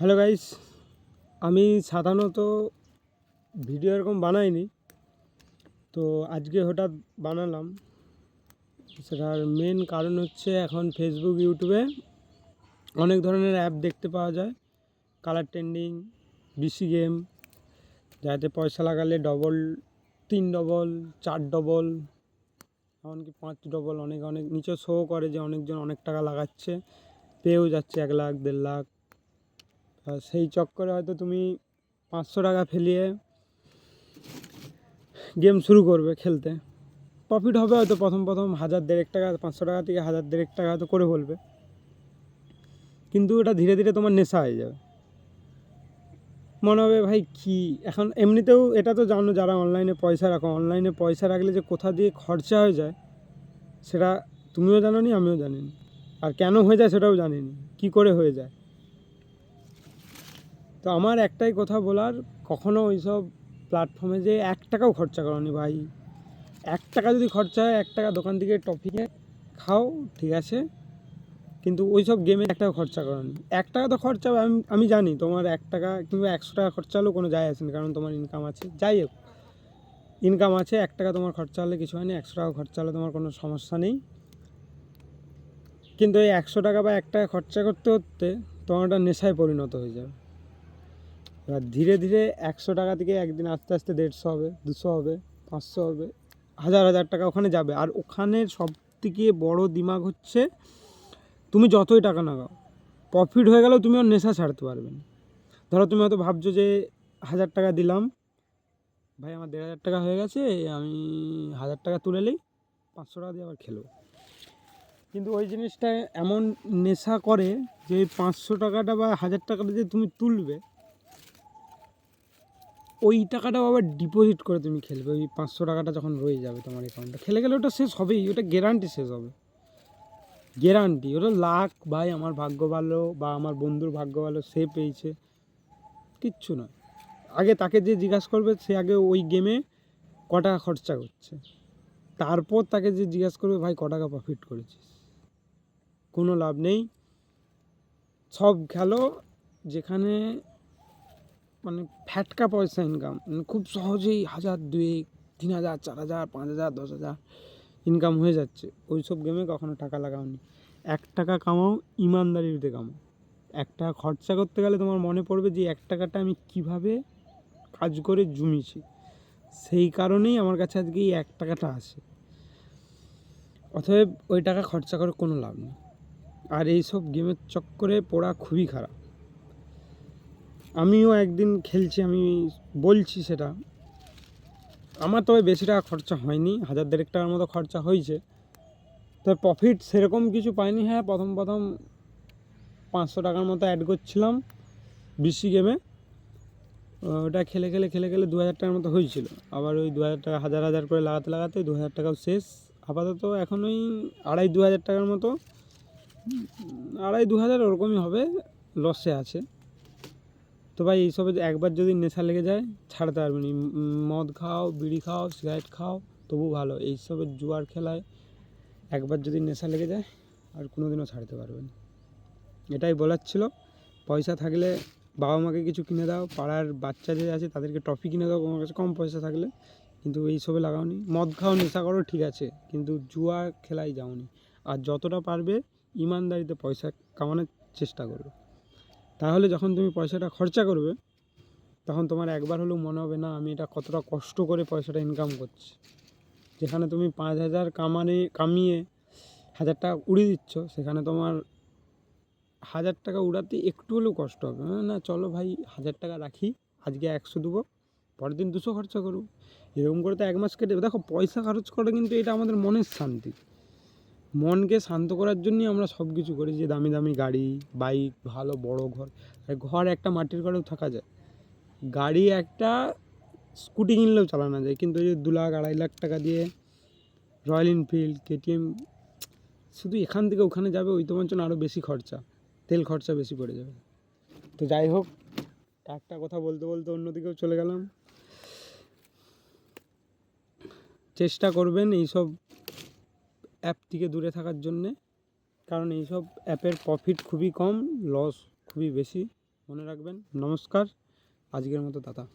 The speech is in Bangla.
হ্যালো গাইস, আমি সাধারণত ভিডিও এরকম বানাইনি। তো আজকে হঠাৎ বানালাম। সেটার মেন কারণ হচ্ছে এখন ফেসবুক ইউটিউবে অনেক ধরনের অ্যাপ দেখতে পাওয়া যায়। কালার ট্রেন্ডিং বিসি গেম যাতে পয়সা লাগালে ডবল তিন ডবল চার ডবল এমনকি পাঁচ ডবল অনেক অনেক, নিচে শো করে যে অনেকজন অনেক টাকা লাগাচ্ছে। পেয়েও যাচ্ছে এক লাখ, দেড় লাখ। সেই চক্করে হয়তো তুমি পাঁচশো টাকা ফেলিয়ে গেম শুরু করবে খেলতে। প্রফিট হবে হয়তো প্রথম প্রথম হাজার দেড়েক টাকা, পাঁচশো টাকা থেকে হাজার দেড়েক টাকা হয়তো করে ফেলবে। কিন্তু এটা ধীরে ধীরে তোমার নেশা হয়ে যাবে। মনে হবে ভাই কি? এখন এমনিতেও এটা তো জানো যারা অনলাইনে পয়সা রাখো অনলাইনে পয়সা রাখলে যে কোথা দিয়ে খরচা হয়ে যায়, সেটা তুমিও জানো নি আমিও জানিনা। আর কেন হয়ে যায় সেটাও জানি না কী করে হয়ে যায়? তো আমার একটাই কথা বলার, কখনো ওইসব প্ল্যাটফর্মে যে এক টাকাও খরচা করনি ভাই। এক টাকা যদি খরচা হয়, এক টাকা দোকান থেকে টফি খাও, ঠিক আছে। কিন্তু ওই সব গেমে এক টাকা খরচা করনি এক টাকা তো খরচা হবে আমি আমি জানি তোমার এক টাকা কিংবা একশো টাকা খরচা হলেও কোনো যায় আসে না, কারণ তোমার ইনকাম আছে। যাই হোক ইনকাম আছে, এক টাকা তোমার খরচা হলে কিছু হয়নি, একশো টাকা খরচা হলে তোমার কোনো সমস্যা নেই। কিন্তু এই একশো টাকা বা এক টাকা খরচা করতে করতে তোমার একটা নেশায় পরিণত হয়ে যাবে। এবার ধীরে ধীরে একশো টাকা থেকে একদিন আস্তে আস্তে দেড়শো হবে, দুশো হবে, পাঁচশো হবে, হাজার হাজার টাকা ওখানে যাবে। আর ওখানে সব থেকে বড় দিমাগ হচ্ছে, তুমি যতই টাকা লাগাও প্রফিট হয়ে গেলেও তুমি ওর নেশা ছাড়তে পারবে না। ধরো তুমি হয়তো ভাবছ যে হাজার টাকা দিলাম, ভাই আমার দেড় হাজার টাকা হয়ে গেছে, আমি হাজার টাকা তুলে নিই, পাঁচশো টাকা দিয়ে আবার খেলো। কিন্তু ওই জিনিসটা এমন নেশা করে যে পাঁচশো টাকাটা বা হাজার টাকাটা যে তুমি তুলবে ওই টাকাটাও আবার ডিপোজিট করে তুমি খেলবে। ওই পাঁচশো টাকাটা যখন রয়ে যাবে তোমার অ্যাকাউন্টে খেলে গেলে ওটা শেষ হবেই, ওটা গ্যারান্টি শেষ হবে। গ্যারান্টি ওটা লাখ ভাই আমার ভাগ্য ভালো বা আমার বন্ধুর ভাগ্য ভালো, সে পেয়েছে। কিচ্ছু নয়। আগে তাকে যে জিজ্ঞাসা করবে, সে আগে ওই গেমে ক টাকা খরচা করছে। তারপর তাকে যে জিজ্ঞাসা করবে, ভাই, ক টাকা প্রফিট করেছিস? কোনো লাভ নেই। সব খেলো, যেখানে মানে ফ্যাটকা পয়সা ইনকাম মানে খুব সহজেই হাজার দুই তিন হাজার, চার হাজার, পাঁচ হাজার, দশ হাজার ইনকাম হয়ে যাচ্ছে। ওই সব গেমে কখনো টাকা লাগাওনি। এক টাকা কামাও, ইমানদারিতে কামাও। এক টাকা খরচা করতে গেলে তোমার মনে পড়বে যে এক টাকাটা আমি কীভাবে কাজ করে জমিয়েছি। সেই কারণেই আমার কাছে আজকে এই এক টাকাটা আছে অতএব ওই টাকা খরচা করে কোনো লাভ নেই। আর এইসব গেমের চক্করে পড়া খুবই খারাপ। আমিও একদিন খেলছি, আমি বলছি সেটা। আমার তবে বেশি টাকা খরচা হয়নি, হাজার দেড়েক টাকার মতো খরচা হয়েছে। তবে প্রফিট সেরকম কিছু পাইনি হ্যাঁ প্রথম প্রথম পাঁচশো টাকার মতো অ্যাড করছিলাম বিসি গেমে ওটা খেলে খেলে খেলে খেলে দু হাজার টাকার মতো হয়েছিল। আবার ওই দু হাজার টাকা, হাজার হাজার করে লাগাতে লাগাতে দু হাজার টাকাও শেষ। আপাতত এখন ওই আড়াই দু হাজার টাকার মতো আড়াই দু হাজার ওরকমই হবে লসে আছে। তো ভাই, এইসবে একবার যদি নেশা লেগে যায়, ছাড়তে পারবে না। মদ খাও, বিড়ি খাও সিগারেট খাও, তবু ভালো। এইসবের জুয়ার খেলায় একবার যদি নেশা লেগে যায়, আর কোনো দিনও ছাড়তে পারবে না। এটাই বলার ছিল। পয়সা থাকলে বাবা মাকে কিছু কিনে দাও। পাড়ার বাচ্চা যে আছে, তাদেরকে টফি কিনে দাও। তোমার কাছে কম পয়সা থাকলে। কিন্তু এইসবে লাগাওনি। মদ খাও, নেশা করো, ঠিক আছে। কিন্তু জুয়া খেলায় যাওনি। আর যতটা পারবে, ইমানদারিতে পয়সা কামানোর চেষ্টা করবে। তাহলে যখন তুমি পয়সাটা খরচা করবে তখন তোমার একবার হলেও মনে হবে না আমি এটা কতটা কষ্ট করে পয়সাটা ইনকাম করছি। যেখানে তুমি পাঁচ হাজার কামানে কামিয়ে হাজার টাকা উড়িয়ে দিচ্ছ সেখানে তোমার হাজার টাকা উড়াতে একটু হলেও কষ্ট হবে। হ্যাঁ, না চলো ভাই হাজার টাকা রাখি আজকে একশো দেবো পরের দিন দুশো খরচা করব। এরকম করে তো এক মাস কেটে। দেখো পয়সা খরচ করা কিন্তু এটা আমাদের মনের শান্তি। মনকে শান্ত করার জন্যই আমরা সব কিছু করি, যে দামি দামি গাড়ি, বাইক, ভালো বড় ঘর। আর ঘর একটা মাটির ঘরেও থাকা যায়। গাড়ি একটা স্কুটি কিনলেও চালানো যায়, কিন্তু ওই যে দু লাখ, আড়াই লাখ টাকা দিয়ে রয়্যাল এনফিল্ড, কেটিএম, শুধু এখান থেকে ওখানে যাবে, ওই তোমার জন্য আরও বেশি খরচা, তেল খরচা বেশি পড়ে যাবে। তো যাই হোক, একটা কথা বলতে বলতে অন্যদিকেও চলে গেলাম। চেষ্টা করবেন এইসব অ্যাপ থেকে দূরে থাকার জন্যে। কারণ এইসব অ্যাপের প্রফিট খুবই কম লস খুবই বেশি। মনে রাখবেন। নমস্কার। আজকের মতো দাদা